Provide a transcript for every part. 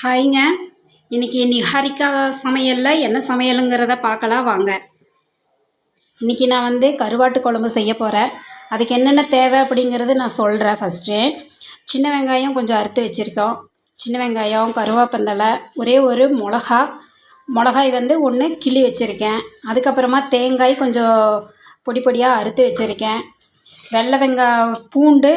ஹாய்ங்க. இன்றைக்கி நிஹாரிக்கா சமையலில் என்ன சமையலுங்கிறத பார்க்கலாம் வாங்க. இன்றைக்கி நான் வந்து கருவாட்டு குழம்பு செய்ய போகிறேன் அதுக்கு என்னென்ன தேவை அப்படிங்கிறது நான் சொல்கிறேன் ஃபஸ்ட்டு சின்ன வெங்காயம் கொஞ்சம் அறுத்து வச்சுருக்கோம். சின்ன வெங்காயம் கருவேப்பந்தலை ஒரே ஒரு மிளகா. மிளகாய் வந்து ஒன்று கிள்ளி வச்சுருக்கேன். அதுக்கப்புறமா தேங்காய் கொஞ்சம் பொடி பொடியாக அறுத்து வச்சுருக்கேன். வெள்ளை வெங்காயம் பூண்டு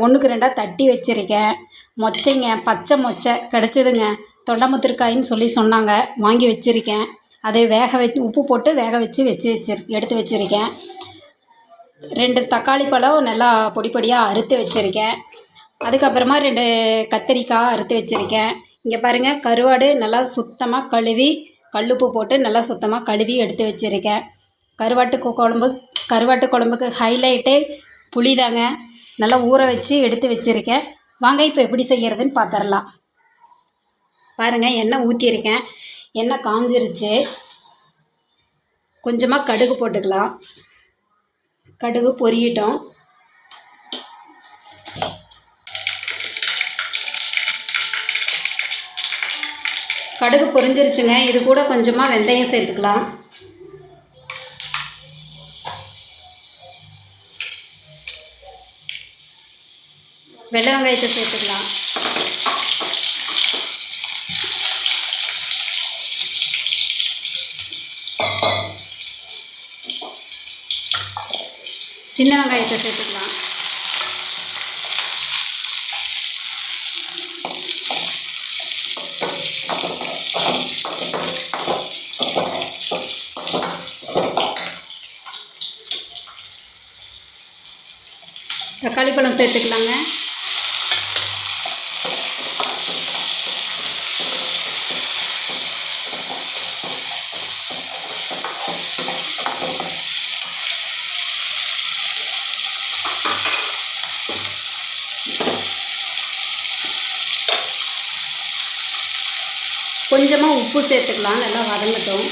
ஒன்றுக்கு ரெண்டாக தட்டி வச்சுருக்கேன். மொச்சைங்க பச்சை மொச்சை கிடச்சிதுங்க. தொண்டமுத்திருக்காயின்னு சொல்லி சொன்னாங்க. வாங்கி வச்சுருக்கேன். அதை வேக வச்சு உப்பு போட்டு வேக வச்சு வச்சு வச்சிரு எடுத்து வச்சுருக்கேன். ரெண்டு தக்காளி பழம் நல்லா பொடி பொடியாக அறுத்து வச்சுருக்கேன். அதுக்கப்புறமா ரெண்டு கத்திரிக்காய் அறுத்து வச்சுருக்கேன். இங்கே பாருங்கள் கருவாடு நல்லா சுத்தமாக கழுவி கல்லுப்பு போட்டு நல்லா சுத்தமாக கழுவி எடுத்து வச்சுருக்கேன். கருவாட்டு குழம்பு கருவாட்டு குழம்புக்கு ஹைலைட்டு புளி தாங்க. நல்லா ஊற வச்சு எடுத்து வச்சுருக்கேன். வாங்க இப்போ எப்படி செய்கிறதுன்னு பார்த்துடலாம் பாருங்கள் எண்ணெய் ஊற்றியிருக்கேன் எண்ணெய் காஞ்சிருச்சு. கொஞ்சமாக கடுகு போட்டுக்கலாம். கடுகு பொரியட்டும். கடுகு பொரிஞ்சிருச்சுங்க. இது கூட கொஞ்சமாக வெந்தயம் சேர்த்துக்கலாம். வெள்ளை வெங்காயத்தை சேர்த்துக்கலாம். சின்ன வெங்காயத்தை சேர்த்துக்கலாம். தக்காளி பழம் சேர்த்துக்கலாங்க. கொஞ்சமாக உப்பு சேர்த்துக்கலாம் நல்லா வதங்கட்டும்.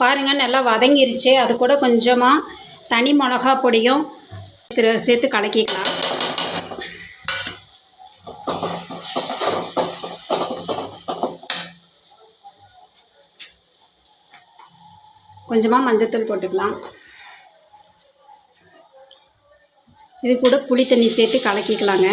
பாருங்கள் நல்லா வதங்கிருச்சு. அது கூட கொஞ்சமாக தனி மிளகா பொடியும் சேர்த்து கலக்கிக்கலாம். கொஞ்சமாக மஞ்சத்தூள் போட்டுக்கலாம். இது கூட புளி தண்ணி சேர்த்து கலக்கிக்கலாங்க.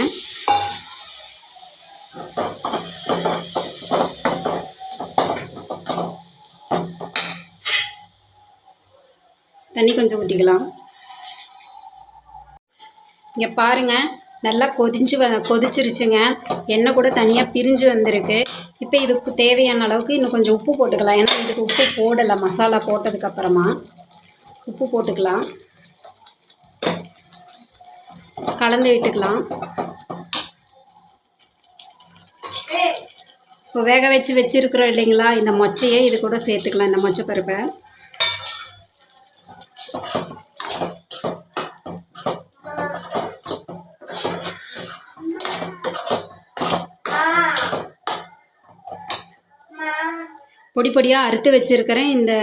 தண்ணி கொஞ்சம் ஊற்றிக்கலாம் இங்கே பாருங்கள் நல்லா கொதிஞ்சு வ கொதிச்சிருச்சுங்க. எண்ணெய் கூட தனியாக பிரிஞ்சு வந்திருக்கு. இப்போ இதுக்கு தேவையான அளவுக்கு இன்னும் கொஞ்சம் உப்பு போட்டுக்கலாம். ஏன்னா இதுக்கு உப்பு போடலை மசாலா போட்டதுக்கப்புறமா உப்பு போட்டுக்கலாம். கலந்து விட்டுக்கலாம். இப்போ வேக வச்சு வச்சுருக்குறோம் இல்லைங்களா? இந்த மொச்சையை இது கூட சேர்த்துக்கலாம் இந்த மொச்சை பருப்பை. பொடி பொடியாக அறுத்து வச்சுருக்கிறேன் இந்த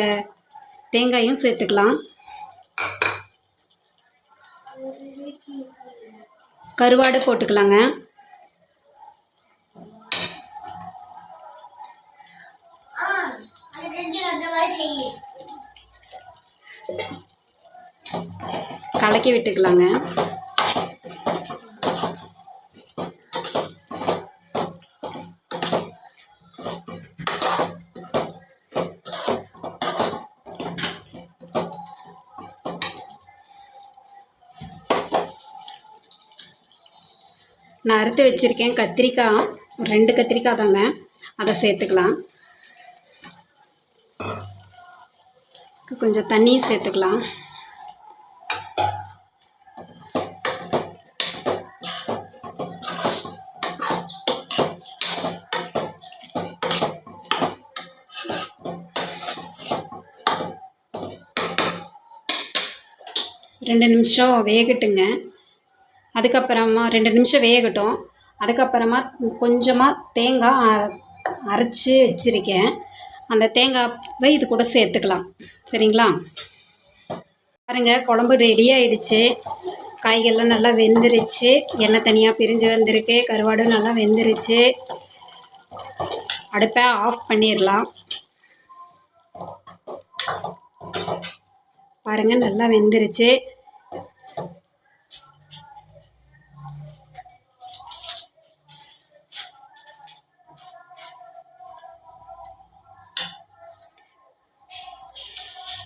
தேங்காயும் சேர்த்துக்கலாம். கருவாடு போட்டுக்கலாங்க. கலக்கி விட்டுக்கலாங்க. நான் அறுத்து வச்சுருக்கேன் கத்திரிக்காய். ஒரு ரெண்டு கத்திரிக்காய் தாங்க. அதை சேர்த்துக்கலாம். கொஞ்சம் தண்ணியும் சேர்த்துக்கலாம். ரெண்டு நிமிஷம் வேகட்டுங்க. அதுக்கப்புறமா ரெண்டு நிமிஷம் வேகட்டும். அதுக்கப்புறமா கொஞ்சமாக தேங்காய் அ- அரைச்சி வச்சுருக்கேன். அந்த தேங்காவை இது கூட சேர்த்துக்கலாம். சரிங்களா? பாருங்க குழம்பு ரெடி ஆயிடுச்சு. காய்கறிலாம் நல்லா வெந்துருச்சு. எண்ணெய் தனியாக பிரிஞ்சு வந்திருக்கு. கருவாடும் நல்லா வெந்துருச்சு. அடுப்பை ஆஃப் பண்ணிடலாம். பாருங்கள் நல்லா வெந்துருச்சு.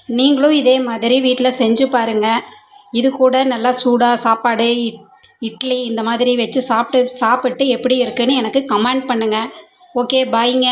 நீங்களும் இதே மாதிரி வீட்டில் செஞ்சு பாருங்கள் இது கூட நல்லா சூடாக சாப்பாடு இட் இட்லி இந்த மாதிரி வச்சு சாப்பிட்டு சாப்பிட்டு எப்படி இருக்குன்னு எனக்கு கமெண்ட் பண்ணுங்கள் ஓகே பாய்ங்க.